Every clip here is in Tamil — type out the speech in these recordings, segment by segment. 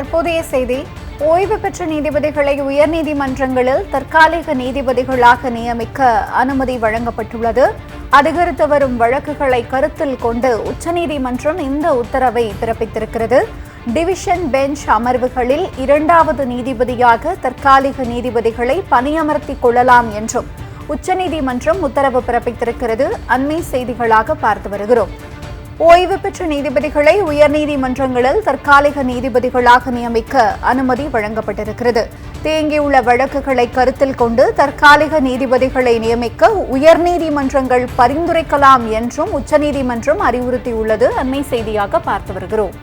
தற்போதைய செய்தி ஓய்வு பெற்ற நீதிபதிகளை உயர்நீதிமன்றங்களில் தற்காலிக நீதிபதிகளாக நியமிக்க அனுமதி வழங்கப்பட்டுள்ளது. அதிகரித்து வரும் வழக்குகளை கருத்தில் கொண்டு உச்சநீதிமன்றம் இந்த உத்தரவை பிறப்பித்திருக்கிறது. டிவிஷன் பெஞ்ச் அமர்வுகளில் இரண்டாவது நீதிபதியாக தற்காலிக நீதிபதிகளை பணியமர்த்திக் கொள்ளலாம் என்றும் உச்சநீதிமன்றம் உத்தரவு பிறப்பித்திருக்கிறது. அண்மை செய்திகளாக பார்த்து வருகிறோம். ஓய்வு பெற்ற நீதிபதிகளை உயர்நீதிமன்றங்களில் தற்காலிக நீதிபதிகளாக நியமிக்க அனுமதி வழங்கப்பட்டிருக்கிறது. தேங்கியுள்ள வழக்குகளை கருத்தில் கொண்டு தற்காலிக நீதிபதிகளை நியமிக்க உயர்நீதிமன்றங்கள் பரிந்துரைக்கலாம் என்றும் உச்சநீதிமன்றம் அறிவுறுத்தியுள்ளது. அண்மை செய்தியாக பார்த்து வருகிறோம்.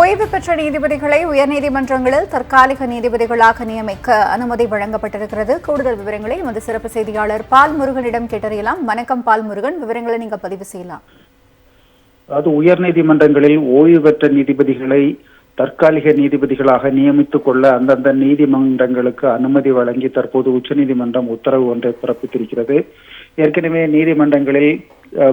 ஓய்வு பெற்ற நீதிபதிகளை உயர்நீதிமன்றங்களில் தற்காலிக நீதிபதிகளாக நியமிக்க அனுமதி வழங்கப்பட்டிருக்கிறது. கூடுதல் விவரங்களை எமது சிறப்பு செய்தியாளர் பால் முருகனிடம் கேட்டறியலாம். வணக்கம் பால் முருகன். விவரங்களை நீங்க பதிவு செய்யலாம். அதாவது உயர்நீதிமன்றங்களில் ஓய்வு பெற்ற நீதிபதிகளை தற்காலிக நீதிபதிகளாக நியமித்துக் கொள்ள அந்தந்த நீதிமன்றங்களுக்கு அனுமதி வழங்கி தற்போது உச்சநீதிமன்றம் உத்தரவு ஒன்றை பிறப்பித்திருக்கிறது. ஏற்கனவே நீதிமன்றங்களில்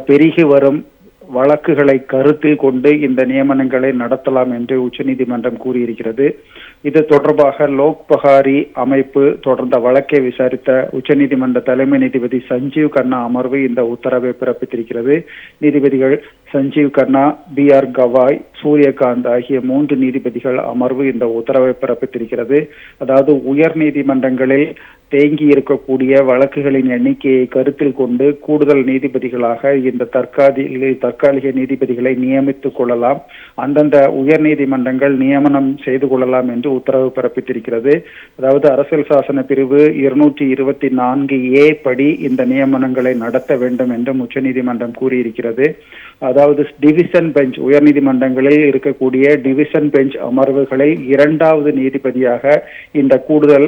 பெருகி வரும் வழக்குகளை கருத்தில் கொண்டு இந்த நியமனங்களை நடத்தலாம் என்று உச்சநீதிமன்றம் கூறியிருக்கிறது. இது தொடர்பாக லோக் பஹாரி அமைப்பு தொடர்ந்த வழக்கை விசாரித்த உச்சநீதிமன்ற தலைமை நீதிபதி சஞ்சீவ் கண்ணா அமர்வு இந்த உத்தரவை பிறப்பித்திருக்கிறது. நீதிபதிகள் சஞ்சீவ் கண்ணா பி ஆர் கவாய் சூரியகாந்த் ஆகிய மூன்று நீதிபதிகள் அமர்வு இந்த உத்தரவை பிறப்பித்திருக்கிறது. அதாவது உயர் நீதிமன்றங்களில் தேங்கி இருக்கக்கூடிய வழக்குகளின் எண்ணிக்கையை கருத்தில் கொண்டு கூடுதல் நீதிபதிகளாக இந்த தற்காலிக தற்காலிக நீதிபதிகளை நியமித்துக் கொள்ளலாம். அந்தந்த உயர் நீதிமன்றங்கள் நியமனம் செய்து கொள்ளலாம் என்று உத்தரவு பிறப்பித்திருக்கிறது. அதாவது அரசியல் சாசன பிரிவு இருநூற்றி இருபத்தி நான்கு ஏ படி இந்த நியமனங்களை நடத்த வேண்டும் என்றும் உச்சநீதிமன்றம் கூறியிருக்கிறது. அதாவது டிவிஷன் பெஞ்ச் உயர்நீதிமன்றங்களில் இருக்கக்கூடிய டிவிஷன் பெஞ்ச் அமர்வுகளை இரண்டாவது நீதிபதியாக இந்த கூடுதல்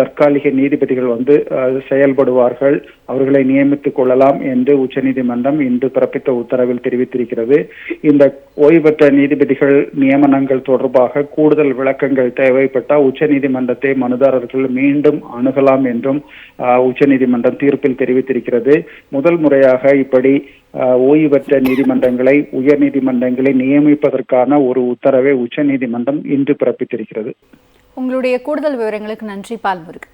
தற்காலிக நீதிபதிகள் வந்து செயல்படுவார்கள். அவர்களை நியமித்துக் கொள்ளலாம் என்று உச்சநீதிமன்றம் இன்று பிறப்பித்த உத்தரவில் தெரிவித்திருக்கிறது. இந்த ஓய்வு பெற்ற நீதிபதிகள் நியமனங்கள் தொடர்பாக கூடுதல் விளக்கங்கள் தேவைப்பட்டால் உச்சநீதிமன்றத்தை மனுதாரர்கள் மீண்டும் அணுகலாம் என்றும் உச்சநீதிமன்றம் தீர்ப்பில் தெரிவித்திருக்கிறது. முதல் முறையாக இப்படி ஓய்வு பெற்ற நீதிமன்றங்களை உயர் நீதிமன்றங்களை நியமிப்பதற்கான ஒரு உத்தரவை உச்சநீதிமன்றம் இன்று பிறப்பித்திருக்கிறது. உங்களுடைய கூடுதல் விவரங்களுக்கு நன்றி பால்முருகன்.